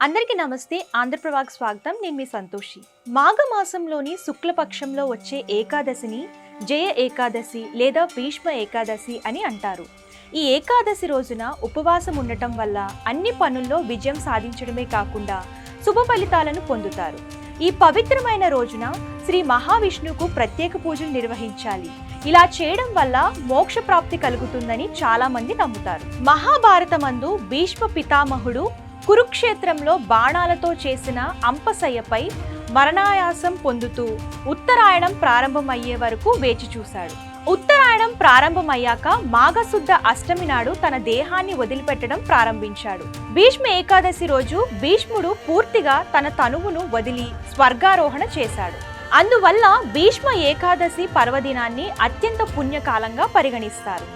అందరికీ నమస్తే. ఆంధ్రప్రభాకి స్వాగతం. నేను మీ సంతోషి. మాఘమాసంలోని శుక్లపక్షంలో వచ్చే ఏకాదశిని జయ ఏకాదశి లేదా భీష్మ ఏకాదశి అని అంటారు. ఈ ఏకాదశి రోజున ఉపవాసం ఉండటం వల్ల అన్ని పనుల్లో విజయం సాధించడమే కాకుండా శుభ ఫలితాలను పొందుతారు. ఈ పవిత్రమైన రోజున శ్రీ మహావిష్ణువుకు ప్రత్యేక పూజలు నిర్వహించాలి. ఇలా చేయడం వల్ల మోక్ష ప్రాప్తి కలుగుతుందని చాలా మంది నమ్ముతారు. మహాభారతమందు భీష్మ పితామహుడు కురుక్షేత్రంలో బాణాలతో చేసిన అంపసయ్యపై మరణాయాసం పొందుతూ ఉత్తరాయణం ప్రారంభమయ్యే వరకు వేచి చూశాడు. ఉత్తరాయణం ప్రారంభమయ్యాక మాఘశుద్ధ అష్టమి నాడు తన దేహాన్ని వదిలిపెట్టడం ప్రారంభించాడు. భీష్మ ఏకాదశి రోజు భీష్ముడు పూర్తిగా తన తనువును వదిలి స్వర్గారోహణ చేశాడు. అందువల్ల భీష్మ ఏకాదశి పర్వదినాన్ని అత్యంత పుణ్యకాలంగా పరిగణిస్తారు.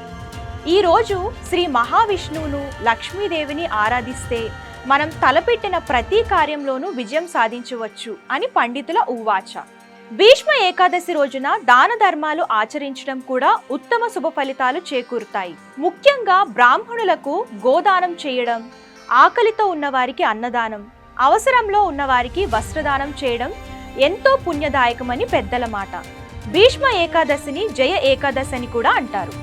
ఈ రోజు శ్రీ మహావిష్ణువును లక్ష్మీదేవిని ఆరాధిస్తే మనం తలపెట్టిన ప్రతి కార్యంలోనూ విజయం సాధించవచ్చు అని పండితుల ఉవాచ భీష్మ ఏకాదశి రోజున దాన ధర్మాలు ఆచరించడం కూడా ఉత్తమ శుభ ఫలితాలు చేకూరుతాయి. ముఖ్యంగా బ్రాహ్మణులకు గోదానం చేయడం ఆకలితో ఉన్నవారికి అన్నదానం అవసరంలో ఉన్నవారికి వస్త్రదానం చేయడం ఎంతో పుణ్యదాయకమని పెద్దల మాట. భీష్మ ఏకాదశిని జయ ఏకాదశి అని కూడా అంటారు.